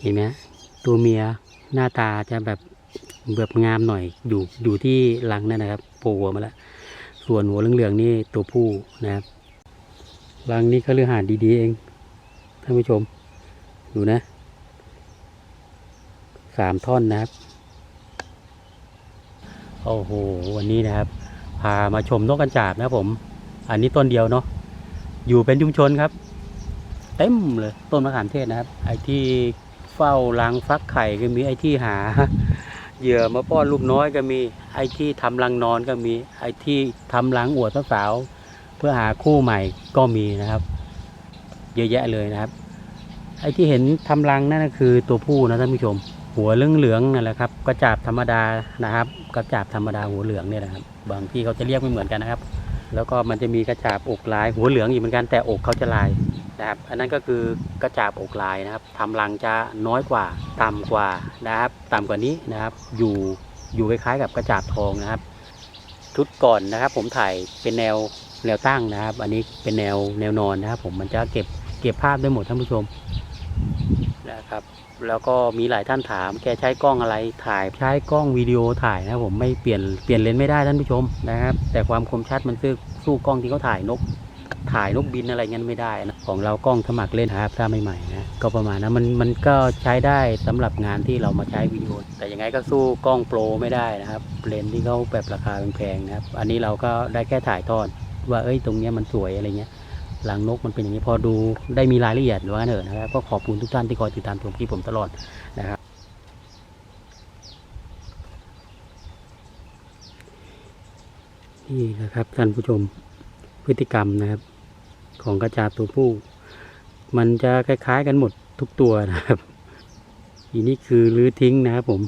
เห็นไหมตัวเมียหน้าตาจะแบบแบบงามหน่อยอยู่อยู่ที่รังนั่นนะครับโผล่หัวมาแล้วส่วนหัวเหลืองๆนี่ตัวผู้นะครับรังนี้ก็เลือหาดดีๆเองท่านผู้ชม ดูนะสามท่อนนะครับโอ้โหวันนี้นะครับ พามาชมนกกระจาบนะผม อันนี้ต้นเดียวเนาะอยู่เป็นชุมชนครับ เต็มเลยต้นมะขามเทศนะครับไอ้ที่ เฝ้ารังฟักไข่ก็มีไอ้ที่หาเหยื่อมาป้อนลูกน้อยก็มีไอ้ที่ทำรังนอนก็มีไอ้ที่ทำรังอวดสาวเพื่อหาคู่ใหม่ก็มีนะครับ เยอะแยะเลยนะครับ ไอ้ที่เห็นทำรังนั่นก็คือตัวผู้นะท่านผู้ชม หัวเหลืองๆนั่นแหละครับกระจาบธรรมดานะครับกระจาบธรรมดาหัวเหลืองเนี่ยนะครับ บางที่เขาจะเรียกไม่เหมือนกันนะครับ แล้วก็มันจะมีกระจาบอกลาย หัวเหลืองอีกเหมือนกันแต่อกเขาจะลายนะครับอันนั้นก็คือกระจาบอกลายนะครับทำรังจะน้อยกว่าต่ำกว่านะครับต่ำกว่านี้นะครับ อยู่อยู่คล้ายๆกับกระจาบทองนะครับ ชุดก่อนนะครับ ผมถ่ายเป็นแนวแนวตั้งนะครับ อันนี้เป็นแนวแนวนอนนะครับ ผมมันจะเก็บเก็บภาพได้หมดท่านผู้ชม นะครับ แล้วก็มีหลายท่านถาม แกใช้กล้องอะไรถ่าย ใช้กล้องวิดีโอถ่ายนะผมไม่เปลี่ยนเปลี่ยนเลนส์ไม่ได้ท่านผู้ชมนะครับ แต่ความคมชัดมันสู้อสู้กล้องที่เขาถ่ายนก ถ่ายนกบินอะไรเงี้ยไม่ได้นะของเรากล้องสมัครเล่นครับถ้าใหม่ๆนะก็ประมาณนั้นมันมันก็ใช้ได้สำหรับงานที่เรามาใช้วิดีโอแต่ยังไงก็สู้กล้องโปรไม่ได้นะครับเลนส์ที่เขาแบบราคาแพงๆนะครับ อันนี้เราก็ได้แค่ถ่ายทอดว่าเอ้ยตรงเนี้ยมันสวยอะไรเงี้ย หลังนกมันเป็นอย่างนี้พอดูได้มีรายละเอียดว่าเนอะนะครับก็ขอบคุณทุกท่านที่คอยติดตามชมคลิปผมตลอดนะครับนี่นะครับท่านผู้ชมพฤติกรรมนะครับ ของกระจาตัวผู้ มันจะคล้ายๆกันหมดทุกตัวนะครับอีนี่คือรื้อทิ้งนะครับผม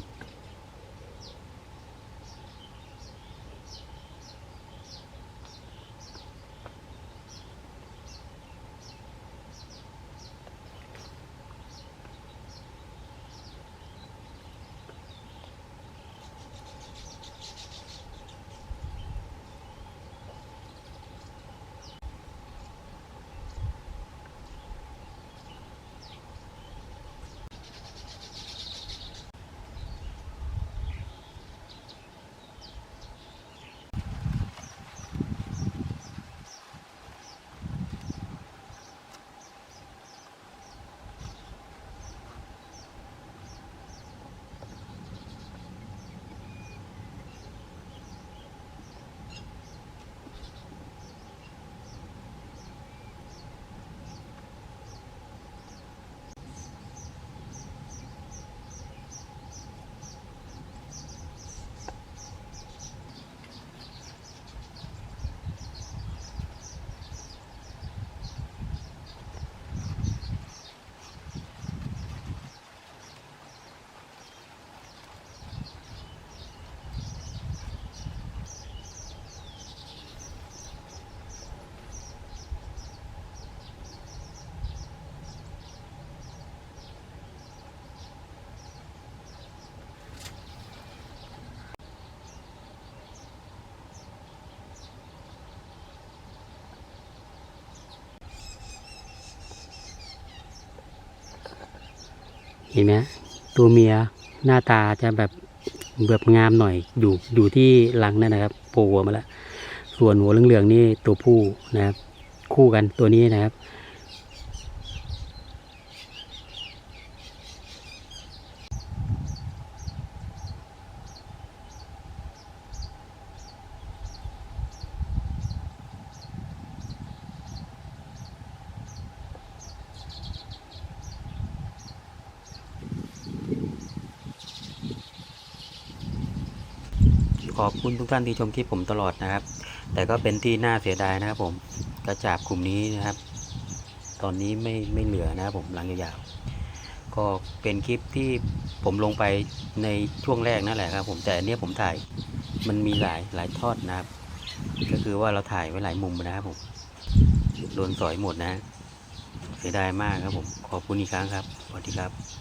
เห็นไหมตัวเมียหน้าตาจะแบบแบบงามหน่อยอยู่อยู่ที่รังนั่นนะครับโผล่มาแล้วส่วนหัวเหลืองๆนี่ตัวผู้นะครับ คู่กันตัวนี้นะครับ ขอบคุณทุกท่านที่ชมคลิปผมตลอดนะครับ แต่ก็เป็นที่น่าเสียดายนะครับผมกระจาบกลุ่มนี้นะครับ ตอนนี้ไม่ไม่เหลือนะครับผมหลังยาวๆก็เป็นคลิปที่ผมลงไปในช่วงแรกนั่นแหละครับ ผมแต่อันเนี้ยผมถ่ายมันมีหลายหลายทอดนะครับ ก็คือว่าเราถ่ายไว้หลายมุมนะครับผมโดนสอยหมดนะเสียดายมากครับผมขอบคุณอีกครั้งครับสวัสดีครับ